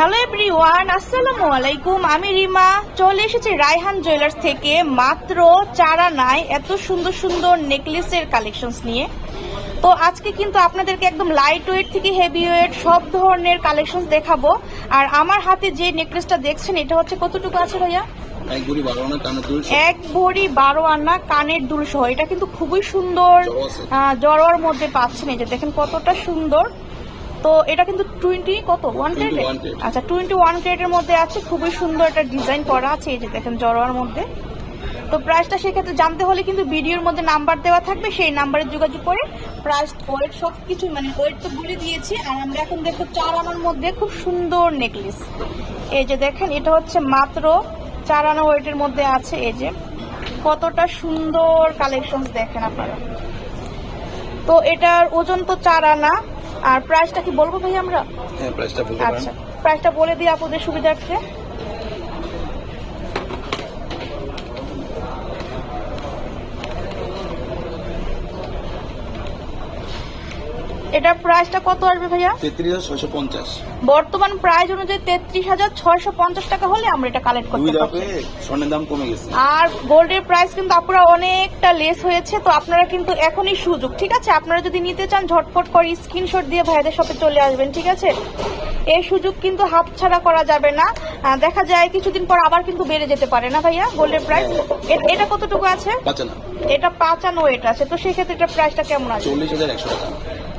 Hello everyone আসসালামু আলাইকুম আমি রিমা। চলে এসেছি রায়হান জুয়েলার্স থেকে। মাত্র চারা নাই এত সুন্দর সুন্দর নেকলেসের কালেকশনস নিয়ে। তো আজকে কিন্তু আপনাদেরকে একদম লাইট ওয়েট থেকে হেভি ওয়েট সব ধরনের কালেকশনস দেখাবো। আর আমার হাতে যে নেকলেসটা দেখছেন এটা হচ্ছে কতটুকু আছে ভাইয়া? এক ভরি বারো আনা কানের দুল সহ। এটা কিন্তু খুবই সুন্দর জড়ো জড়োয়ার মধ্যে পাচ্ছেন। এই যে দেখেন কতটা সুন্দর। তো এটা কিন্তু টোয়েন্টি কত? ওয়ান 21 ক্রেডের grade। আচ্ছা টোয়েন্টি ওয়ান ক্রেডের মধ্যে আছে খুবই সুন্দর একটা ডিজাইন করা আছে এই যে দেখেন জড়োয়ার মধ্যে। তো প্রাইসটা সেক্ষেত্রে জানতে হলে কিন্তু ভিডিওর মধ্যে নাম্বার দেওয়া থাকবে সেই নাম্বারে যোগাযোগ করে প্রাইস ওয়েট সব কিছু মানে ওয়েট তো বলে দিয়েছি আর আমরা এখন দেখো চার আনার মধ্যে খুব সুন্দর নেকলেস এই যে দেখেন এটা হচ্ছে মাত্র চার আনা ওয়েটের মধ্যে আছে এই যে। কতটা সুন্দর কালেকশন দেখেন আপনারা। তো এটার ওজন তো চার আনা আর প্রাইসটা কি বলব ভাই আমরা? হ্যাঁ প্রাইসটা বলতে পারেন। আচ্ছা প্রাইসটা বলে দিই আপনাদের সুবিধার্থে। এটার প্রাইসটা কত আসবে ভাইয়া? তেত্রিশ হাজার ছয়শো পঞ্চাশ। বর্তমান প্রাইস অনুযায়ী তেত্রিশ হাজার ছয়শো পঞ্চাশ টাকা হলে আমরা এটা কালেক্ট করতে পারব স্বর্ণের দাম কমে গেছে। আর গোল্ডের প্রাইস কিন্তু আপনারা অনেকটা লেস হয়েছে তো আপনারা কিন্তু এখনই সুযোগ ঠিক আছে? আপনারা যদি নিতে চান ঝটপট করে স্ক্রিনশট দিয়ে ভাইদের শপে চলে আসবেন ঠিক আছে? এই সুযোগ কিন্তু হাতছাড়া করা যাবে না। দেখা যায় কিছুদিন পর আবার কিন্তু বেড়ে যেতে পারে না ভাইয়া গোল্ডের প্রাইস এটা কতটুকু আছে? এটা পাঁচানো এটা আছে তো সেক্ষেত্রে এটা প্রাইসটা কেমন আছে চল্লিশ হাজার একশো টাকা।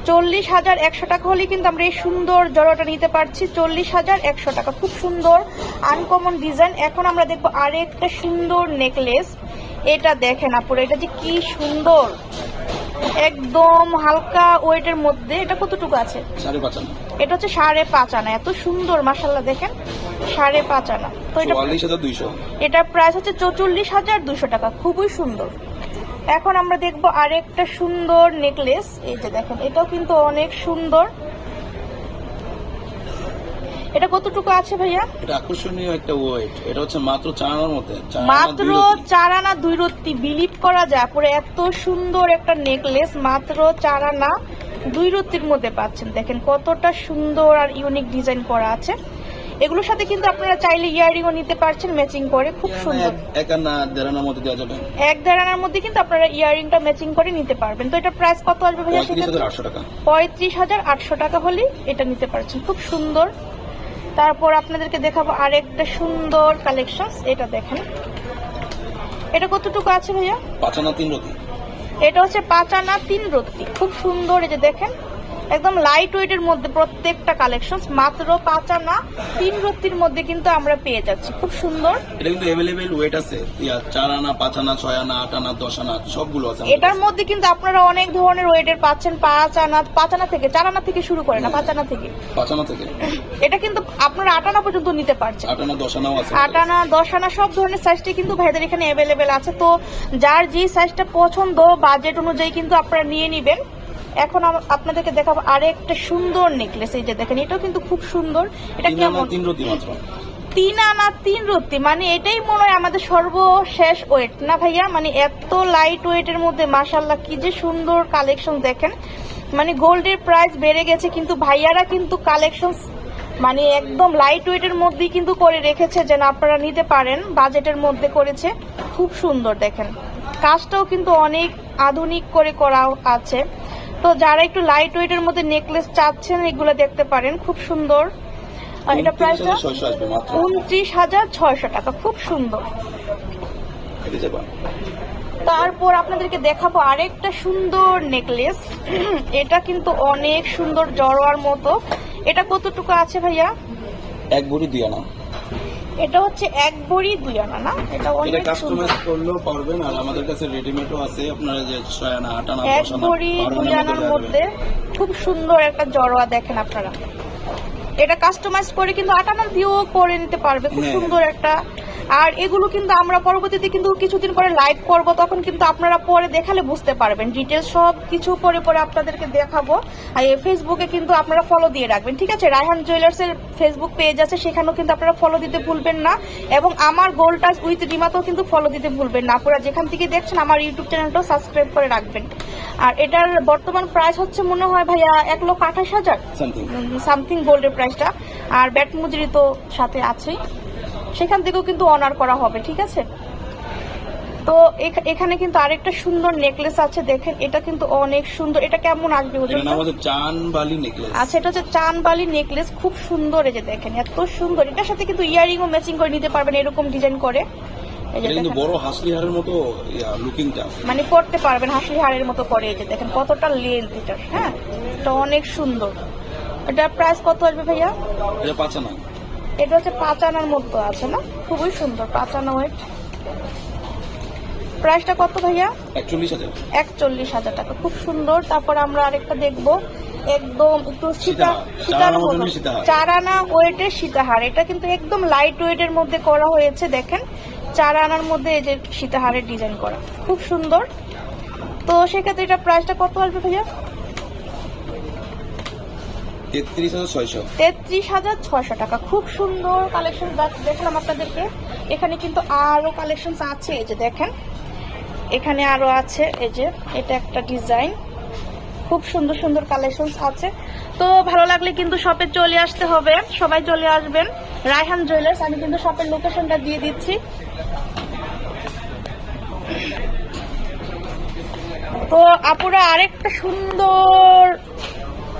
চল্লিশ হাজার একশো টাকা হলে কিন্তু আমরা এই সুন্দর জড়োটা নিতে পারছি। চল্লিশ হাজার একশো টাকা খুব সুন্দর আনকমন ডিজাইন এখন আমরা দেখব আরেকটা সুন্দর নেকলেস এটা দেখেন আপুরা এটা যে কি সুন্দর। একদম হালকা ওয়েটের মধ্যে। এটা কতটুকু আছে? এটা হচ্ছে সাড়ে পাঁচ আনা। এত সুন্দর মাসাল্লাহ দেখেন। সাড়ে পাঁচ আনা। তো এটা এটার প্রাইস হচ্ছে চৌচল্লিশ হাজার দুশো টাকা। খুবই সুন্দর। এখন আমরা দেখব আরেকটা সুন্দর নেকলেস। এই যে দেখেন এটাও কিন্তু অনেক সুন্দর। এটা কতটুকু আছে ভাইয়া? এটা আকর্ষণীয় একটা ওয়েট। এটা হচ্ছে মাত্র চার আনার মধ্যে মাত্র দুই চার আনা দুই রত্তি বিলিভ করা যায়। পুরো এত সুন্দর একটা নেকলেস মাত্র চার আনা দুই রত্তির মধ্যে পাচ্ছেন। দেখেন কতটা সুন্দর আর ইউনিক ডিজাইন করা আছে। এগুলোর সাথে কিন্তু আপনারা চাইলে ইয়ারিংও নিতে পারছেন ম্যাচিং করে। খুব সুন্দর। এক- আনা দেড় মধ্যে দেওয়া যাবে। এক মধ্যে কিন্তু আপনারা ইয়ারিংটা ম্যাচিং করে নিতে পারবেন। তো এটা প্রাইস কত আসবে ভাইয়া সেক্ষেত্রে পঁয়ত্রিশ হাজার আটশো টাকা। হলেই এটা নিতে পারছেন। খুব সুন্দর। তারপর আপনাদেরকে দেখাবো আরেকটা সুন্দর কালেকশন এটা দেখেন। এটা কতটুকু আছে ভাইয়া? পাঁচ আনা তিন রতি। এটা হচ্ছে পাঁচ আনা তিন রত্তি খুব সুন্দর এই যে দেখেন। একদম লাইট ওয়েটের মধ্যে প্রত্যেকটা কালেকশন মাত্র পাঁচ আনা তিন রত্তির মধ্যে কিন্তু আমরা পেয়ে যাচ্ছি। খুব সুন্দর। এটা কিন্তু অ্যাভেলেবেল ওয়েট আছে। চার আনা পাঁচ আনা ছয় আনা আট আনা দশ আনা সবগুলো আছে এটার মধ্যে কিন্তু আপনারা অনেক ধরনের ওয়েটের পাচ্ছেন। পাঁচ আনা পাঁচ আনা থেকে চার আনা থেকে শুরু করে না পাঁচ আনা থেকে। পাঁচ আনা থেকে। এটা কিন্তু আপনারা আট আনা পর্যন্ত নিতে পারছেন। আট আনা দশ আনাও আছে আট আনা দশ আনা সব ধরনের সাইজটি কিন্তু ভাইদের এখানে অ্যাভেলেবেল আছে। তো যার যে সাইজটা পছন্দ বাজেট অনুযায়ী কিন্তু আপনারা নিয়ে নেবেন। এখন আপনাদেরকে দেখাবো আরেকটা সুন্দর নেকলেস এই যে দেখেন এটাও কিন্তু খুব সুন্দর। এটা কেমন? তিন আনা তিন রত্তি মানে এটাই মনে হয় আমাদের সর্বশেষ ওয়েট না ভাইয়া? মানে এত লাইট ওয়েটের মধ্যে মাসাল্লাহ কি যে সুন্দর কালেকশন দেখেন। মানে গোল্ডের প্রাইস বেড়ে গেছে কিন্তু ভাইয়ারা কিন্তু কালেকশন মানে একদম লাইট ওয়েটের মধ্যেই কিন্তু করে রেখেছে যেন আপনারা নিতে পারেন বাজেটের মধ্যে করেছে। খুব সুন্দর দেখেন। কাজটাও কিন্তু অনেক আধুনিক করে করা আছে। তো যারা একটু লাইট ওয়েটের মধ্যে নেকলেস চাচ্ছেন এগুলো দেখতে পারেন। খুব সুন্দর। আর এটা প্রাইসটা উনত্রিশ হাজার ছয়শো টাকা। খুব সুন্দর। তারপর আপনাদেরকে দেখাবো আরেকটা সুন্দর নেকলেস এটা কিন্তু অনেক সুন্দর জড়োয়ার মতো। এটা কতটুকু আছে ভাইয়া? এক ভরি দুই আনা এটা হচ্ছে এক বড়ি দুই আনা না? এটা অনেক কাস্টমাইজ করলেও পারবেন আর আমাদের কাছে রেডিমেডও আছে আপনারা যে ছয় আনা আট আনা এক বড়ি দুই আনার মধ্যে খুব সুন্দর একটা জড়োয়া দেখেন আপনারা। এটা কাস্টমাইজ করে কিন্তু আট আনা দিয়েও করে নিতে পারবে। খুব হ্যাঁ। সুন্দর একটা আর এগুলো কিন্তু আমরা পরবর্তীতে কিন্তু কিছুদিন পরে লাইভ করব তখন কিন্তু আপনারা পরে দেখালে বুঝতে পারবেন। ডিটেলস সব কিছু পরে পরে আপনাদেরকে দেখাবো। আর এই ফেসবুকে কিন্তু আপনারা ফলো দিয়ে রাখবেন ঠিক আছে? রায়হান জুয়েলার্স এর ফেসবুক পেজ আছে সেখানেও কিন্তু আপনারা ফলো দিতে ভুলবেন না। এবং আমার গোল টাচ উইথ রিমাতেও কিন্তু ফলো দিতে ভুলবেন না। আপনারা যেখান থেকে দেখছেন আমার ইউটিউব চ্যানেলটাও সাবস্ক্রাইব করে রাখবেন। আর এটার বর্তমান প্রাইস হচ্ছে মনে হয় ভাইয়া এক লক্ষ আঠাশ হাজার? সামথিং সামথিং গোল্ডের প্রাইসটা আর ব্যাট মজুরি তো সাথে আছেই। সেখান থেকেও কিন্তু অনার করা হবে ঠিক আছে? তো এখ- এখানে কিন্তু আরেকটা সুন্দর নেকলেস আছে দেখেন এটা কিন্তু অনেক সুন্দর। এটা কেমন আসবে এটার ওজনটা নাম হচ্ছে চান বালি নেকলেস আচ্ছা এটা হচ্ছে চানবালি নেকলেস খুব সুন্দর এই যে দেখেন এত সুন্দর। এটার সাথে কিন্তু ইয়ারিংও ম্যাচিং করে নিতে পারবেন এরকম ডিজাইন করে। এই কিন্তু বড় হাসলি হারের মতো লুকিংটা মানে পড়তে পারবেন হাসি হাড়ের মতো করে এই যে দেখেন কতটা লেন্থ এটার হ্যাঁ? এটা অনেক সুন্দর। এটার প্রাইস কত আসবে ভাইয়া? এটা না এটা হচ্ছে পাঁচ আনার মতো আছে না? খুবই সুন্দর পাঁচ আনা ওয়েট প্রাইসটা কত ভাইয়া? একচল্লিশ হাজার। টাকা খুব সুন্দর। তারপর আমরা আরেকটা দেখব। একদম একটু সীতা। সীতার। চার আনা ওয়েটের সীতাহার। এটা কিন্তু একদম লাইট ওয়েটের মধ্যে করা হয়েছে দেখেন। চার আনার মধ্যে এই যে সীতাহারের ডিজাইন করা। খুব সুন্দর। তো সেক্ষেত্রে এটা প্রাইসটা কত আসবে ভাইয়া? তেত্রিশ হাজার ছয়শো। টাকা। খুব সুন্দর কালেকশন দেখলাম আপনাদেরকে। এখানে কিন্তু আরও কালেকশন আছে। এই যে দেখেন, এখানে আরও আছে। এই যে, এটা একটা ডিজাইন খুব সুন্দর সুন্দর কালেকশন আছে। তো ভালো লাগলে কিন্তু শপে চলে আসতে হবে। সবাই চলে আসবেন। রায়হান জুয়েলার্স আমি কিন্তু শপের লোকেশনটা দিয়ে দিচ্ছি। তো আপুরা আরেকটা সুন্দর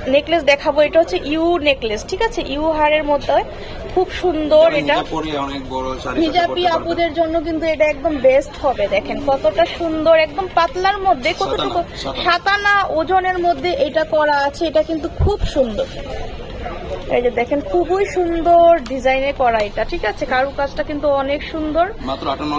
নেকলেস দেখাবো এটা হচ্ছে ইউ নেকলেস ঠিক আছে? ইউ হারের মতো খুব সুন্দর এটা হিজাব আপুদের জন্য কিন্তু এটা একদম বেস্ট হবে দেখেন কতটা সুন্দর একদম পাতলার মধ্যে কতটুকু? সাতানা, ওজনের মধ্যে এটা করা আছে এটা কিন্তু খুব সুন্দর। এই যে দেখেন খুবই সুন্দর ডিজাইনে করা এটা ঠিক আছে? কারুকাজটা কিন্তু অনেক সুন্দর। মাত্র আটান্ন